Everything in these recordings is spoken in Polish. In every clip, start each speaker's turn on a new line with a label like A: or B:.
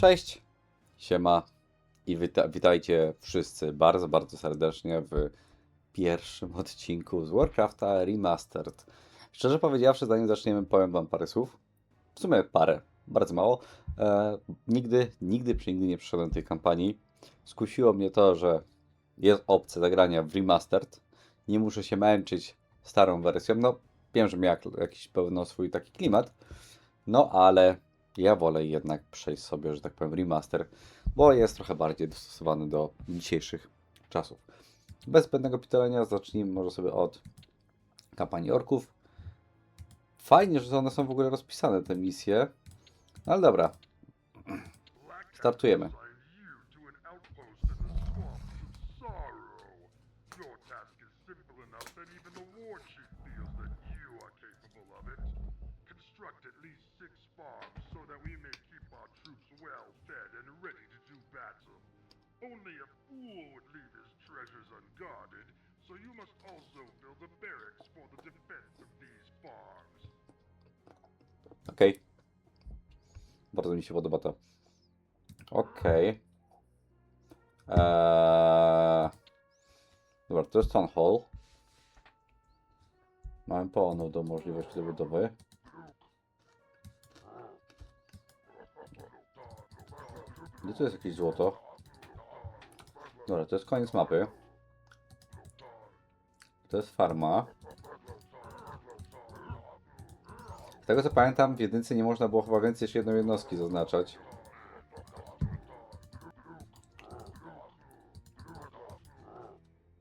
A: Cześć, siema i wita witajcie wszyscy bardzo, bardzo serdecznie w pierwszym odcinku z Warcrafta Remastered. Szczerze powiedziawszy, zanim zaczniemy, powiem wam parę słów. W sumie parę, bardzo mało. E, nigdy, nigdy przenigdy nie przeszedłem tej kampanii. Skusiło mnie to, że jest opcja zagrania w Remastered. Nie muszę się męczyć starą wersją. No, wiem, że miał jakiś pewno swój taki klimat. No, ale ja wolę jednak przejść sobie, że tak powiem, remaster, bo jest trochę bardziej dostosowany do dzisiejszych czasów. Bez zbędnego pitolenia zacznijmy może sobie od kampanii orków. Fajnie, że one są w ogóle rozpisane, te misje. No ale dobra. Startujemy.
B: That we may keep our troops well fed and ready to do battle. Only a fool would leave his treasures unguarded, so you must also build a barracks for the defense of these farms.
A: Okej. Bardzo mi się podoba to. Okej. Eee... Dobra, to jest Town Hall. Mamy pełną do możliwości do budowy. Gdzie tu jest jakieś złoto? Dobra, to jest koniec mapy. To jest farma. Z tego co pamiętam, w jedynce nie można było chyba więcej niż jedną jednostki zaznaczać.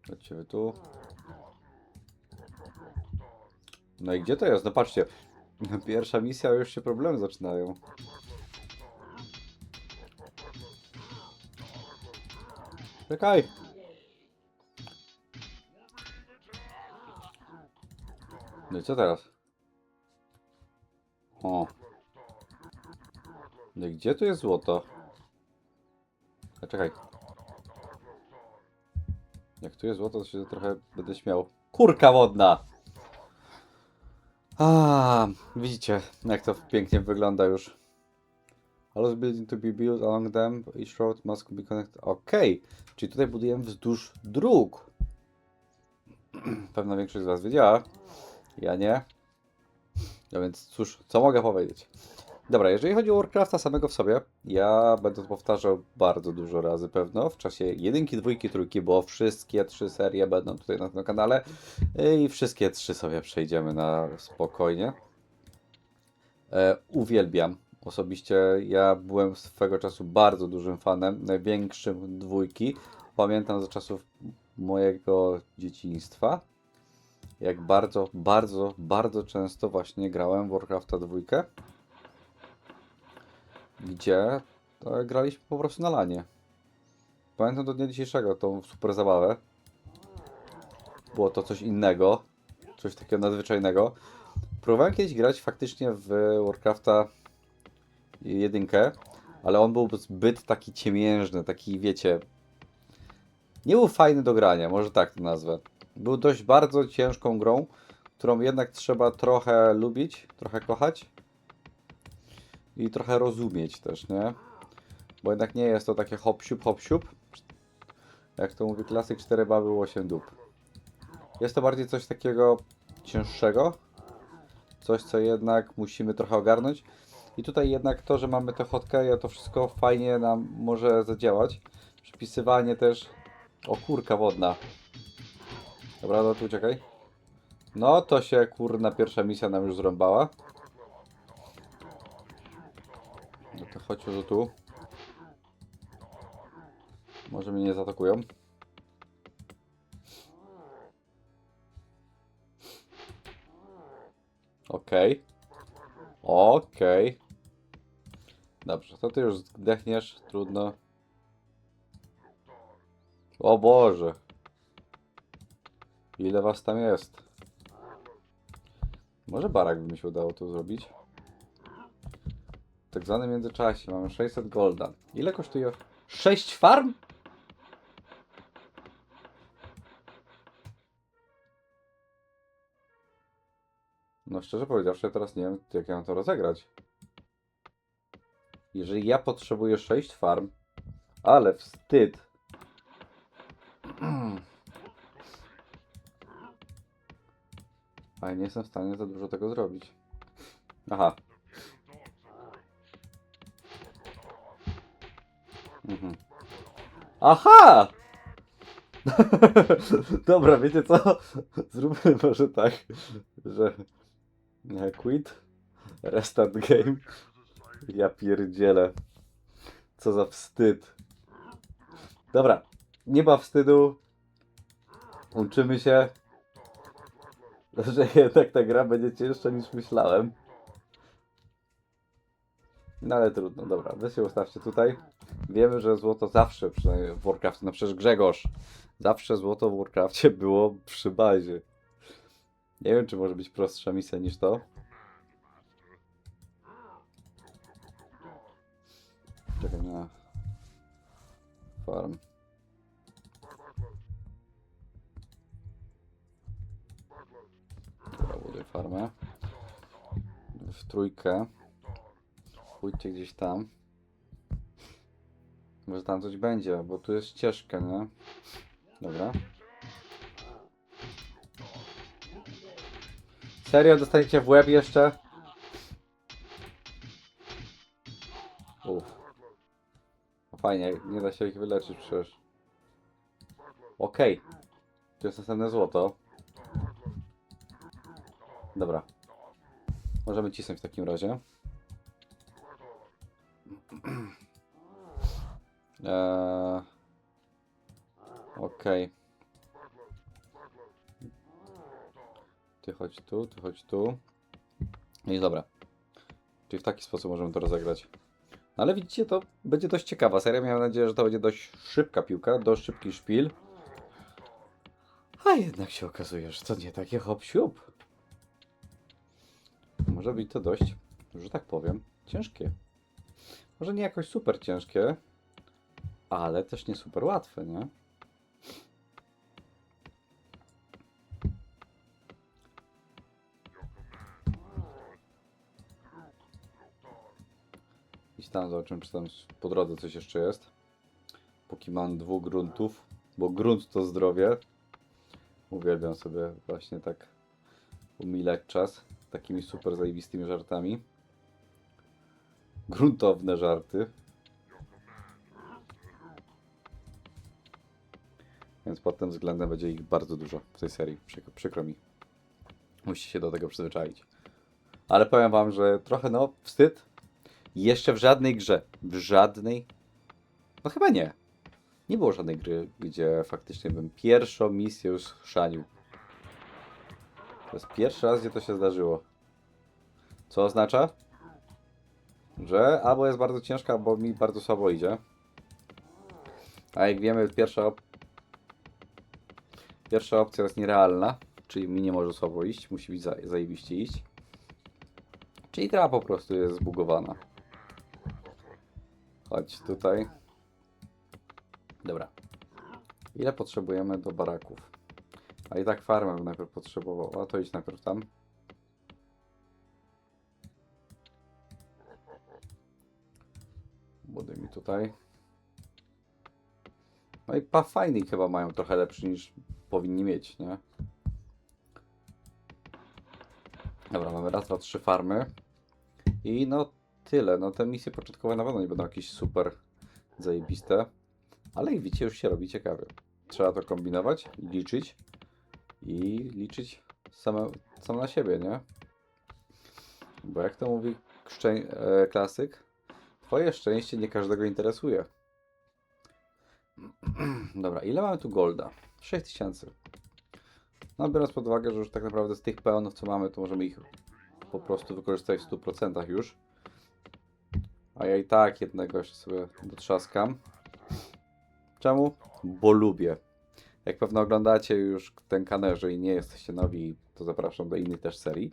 A: Chodźcie wy tu. No i gdzie to jest? No patrzcie. Pierwsza misja, już się problemy zaczynają. Czekaj! No i co teraz? O. No i gdzie tu jest złoto? A czekaj. Jak tu jest złoto, to się trochę będę śmiał. Kurka wodna! A, widzicie, jak to pięknie wygląda już. All building to be built along them, each road must be connected. Okej, czyli tutaj budujemy wzdłuż dróg. Pewna większość z Was wiedziała. Ja nie. No więc cóż, co mogę powiedzieć? Dobra, jeżeli chodzi o Warcrafta samego w sobie, ja będę to powtarzał bardzo dużo razy pewno w czasie jedynki, dwójki, trójki, bo wszystkie trzy serie będą tutaj na tym kanale i wszystkie trzy sobie przejdziemy na spokojnie. E, uwielbiam. Osobiście ja byłem swego czasu bardzo dużym fanem, największym dwójki. Pamiętam za czasów mojego dzieciństwa jak bardzo, bardzo, bardzo często właśnie grałem w Warcrafta 2, gdzie e, graliśmy po prostu na lanie. Pamiętam do dnia dzisiejszego tą super zabawę. Było to coś innego, coś takiego nadzwyczajnego. Próbowałem kiedyś grać faktycznie w Warcrafta 1, ale on był zbyt taki ciemiężny, taki wiecie, nie był fajny do grania, może tak to nazwę. Był dość bardzo ciężką grą, którą jednak trzeba trochę lubić, trochę kochać i trochę rozumieć też, nie? Bo jednak nie jest to takie hop siup, hop siup. Jak to mówi klasyk 4 baby 8 dup. Jest to bardziej coś takiego cięższego. Coś, co jednak musimy trochę ogarnąć. I tutaj jednak to, że mamy te hotkeje, to wszystko fajnie nam może zadziałać. Przypisywanie też... O kurka wodna. Dobra, no tu uciekaj. No to się kurna pierwsza misja nam już zrąbała. No to chodź już tu. Może mnie nie zaatakują. Okej. Okej. Dobrze, to ty już zdechniesz, trudno. O Boże. Ile was tam jest? Może barak by mi się udało tu zrobić. Tak zwanym międzyczasie mamy 600 golda. Ile kosztuje? 6 farm? No szczerze powiedziawszy, teraz nie wiem, jak ja mam to rozegrać. Jeżeli ja potrzebuję 6 farm, ale wstyd. Ale nie jestem w stanie za dużo tego zrobić. Aha. Mhm. Aha! Dobra, wiecie co? Zróbmy może tak, że quit, restart game. Ja pierdzielę. Co za wstyd. Dobra, nie ma wstydu. Uczymy się, że jednak ta gra będzie cięższa niż myślałem. No ale trudno, dobra, wy się ustawcie tutaj. Wiemy, że złoto zawsze, przynajmniej w Warcraftie, no przecież Grzegorz, zawsze złoto w Warcraftie było przy bazie. Nie wiem, czy może być prostsza misja niż to. Czekaj na farm. Dobra, buduję farmę. W trójkę. Pójdźcie gdzieś tam. Może tam coś będzie, bo tu jest ścieżka, nie? Dobra. Serio? Dostaniecie w łeb jeszcze? Fajnie, nie da się ich wyleczyć przecież. Okej. Tu jest następne złoto. Dobra. Możemy cisnąć w takim razie. Eee... Okej. Ty chodź tu, ty chodź tu. No i dobra. Czyli w taki sposób możemy to rozegrać. No ale widzicie, to będzie dość ciekawa seria. Miałem nadzieję, że to będzie dość szybka piłka, dość szybki szpil. A jednak się okazuje, że to nie takie hop siup. Może być to dość, że tak powiem, ciężkie. Może nie jakoś super ciężkie, ale też nie super łatwe, nie? Tam zobaczymy, czy tam po drodze coś jeszcze jest. Póki mam dwóch gruntów, bo grunt to zdrowie. Uwielbiam sobie właśnie tak umilać czas takimi super zajebistymi żartami. Gruntowne żarty. Więc pod tym względem będzie ich bardzo dużo w tej serii. Przykro, przykro mi. Musicie się do tego przyzwyczaić. Ale powiem wam, że trochę no wstyd. Jeszcze w żadnej grze. W żadnej. No chyba nie. Nie było żadnej gry, gdzie faktycznie bym pierwszą misję już chrzanił. To jest pierwszy raz, gdzie to się zdarzyło. Co oznacza? Że albo jest bardzo ciężka, albo mi bardzo słabo idzie. A jak wiemy, pierwsza, op pierwsza opcja jest nierealna, czyli mi nie może słabo iść, musi być za zajebiście iść. Czyli gra po prostu jest zbugowana. Chodź tutaj. Dobra. Ile potrzebujemy do baraków? A i tak farmę bym najpierw potrzebował. A to idź najpierw tam. Buduj mi tutaj. No i Pathfinding chyba mają trochę lepszy niż powinni mieć, nie? Dobra, mamy raz, dwa, trzy farmy. I no tyle. No te misje początkowe na pewno nie będą jakieś super zajebiste. Ale jak widzicie, już się robi ciekawie. Trzeba to kombinować, liczyć i liczyć same, sam na siebie, nie? Bo jak to mówi e, klasyk, twoje szczęście nie każdego interesuje. Dobra, ile mamy tu golda? 6000. No biorąc pod uwagę, że już tak naprawdę z tych peonów, co mamy, to możemy ich po prostu wykorzystać w 100% już. A ja i tak jednego jeszcze sobie dotrzaskam. Czemu? Bo lubię. Jak pewno oglądacie już ten kanał, jeżeli nie jesteście nowi, to zapraszam do innych też serii.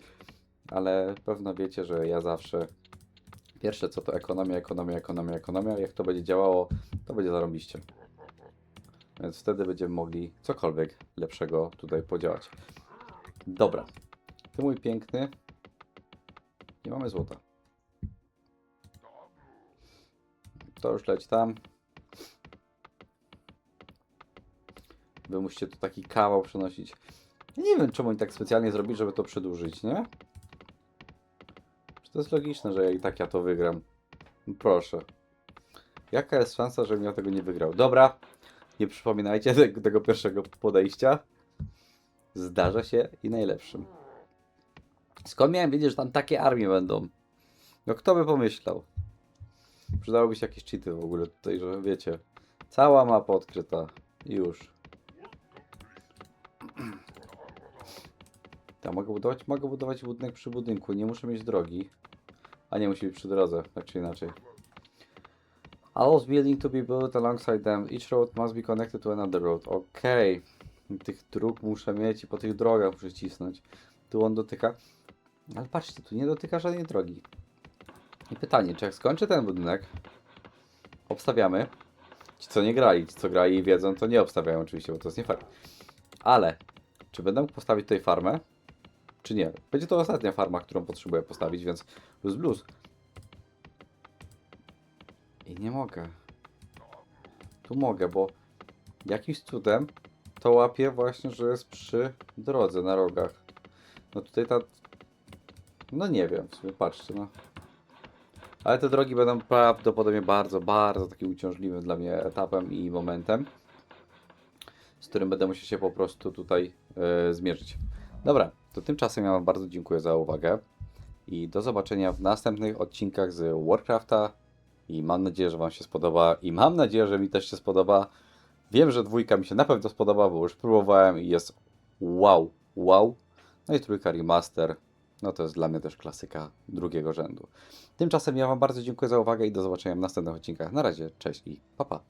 A: Ale pewno wiecie, że ja zawsze pierwsze co to ekonomia, ekonomia, ekonomia, ekonomia. Jak to będzie działało, to będzie zarobiście. Więc wtedy będziemy mogli cokolwiek lepszego tutaj podziałać. Dobra. Ty mój piękny. Nie mamy złota. To już leci tam. Wy musicie tu taki kawał przenosić. Nie wiem, czemu oni tak specjalnie zrobili, żeby to przedłużyć, nie? Czy to jest logiczne, że i tak ja to wygram? Proszę. Jaka jest szansa, żebym ja tego nie wygrał? Dobra, nie przypominajcie tego, tego pierwszego podejścia. Zdarza się i najlepszym. Skąd miałem wiedzieć, że tam takie armie będą? No kto by pomyślał? Przydałyby się jakieś cheaty w ogóle tutaj, że wiecie. Cała mapa odkryta. Już. Ja mogę budować? Mogę budować budynek przy budynku. Nie muszę mieć drogi. A nie, musi być przy drodze, tak czy inaczej. Allows building to be built alongside them. Each road must be connected to another road. Okej. Tych dróg muszę mieć i po tych drogach muszę cisnąć. Tu on dotyka. Ale patrzcie, tu nie dotyka żadnej drogi. I pytanie, czy jak skończę ten budynek, obstawiamy. Ci co nie grali, ci co grali i wiedzą, to nie obstawiają oczywiście, bo to jest nie fair. Ale, czy będę mógł postawić tutaj farmę? Czy nie? Będzie to ostatnia farma, którą potrzebuję postawić, więc plus blues. I nie mogę. Tu mogę, bo jakimś cudem to łapie właśnie, że jest przy drodze na rogach. No tutaj ta... No nie wiem, w sumie patrzcie, no. Ale te drogi będą prawdopodobnie bardzo, bardzo takim uciążliwym dla mnie etapem i momentem, z którym będę musiał się po prostu tutaj e, zmierzyć. Dobra, to tymczasem ja Wam bardzo dziękuję za uwagę i do zobaczenia w następnych odcinkach z Warcrafta i mam nadzieję, że Wam się spodoba i mam nadzieję, że mi też się spodoba. Wiem, że dwójka mi się na pewno spodoba, bo już próbowałem i jest wow, wow. No i trójka remaster, no to jest dla mnie też klasyka drugiego rzędu. Tymczasem ja Wam bardzo dziękuję za uwagę i do zobaczenia w następnych odcinkach. Na razie, cześć i pa pa.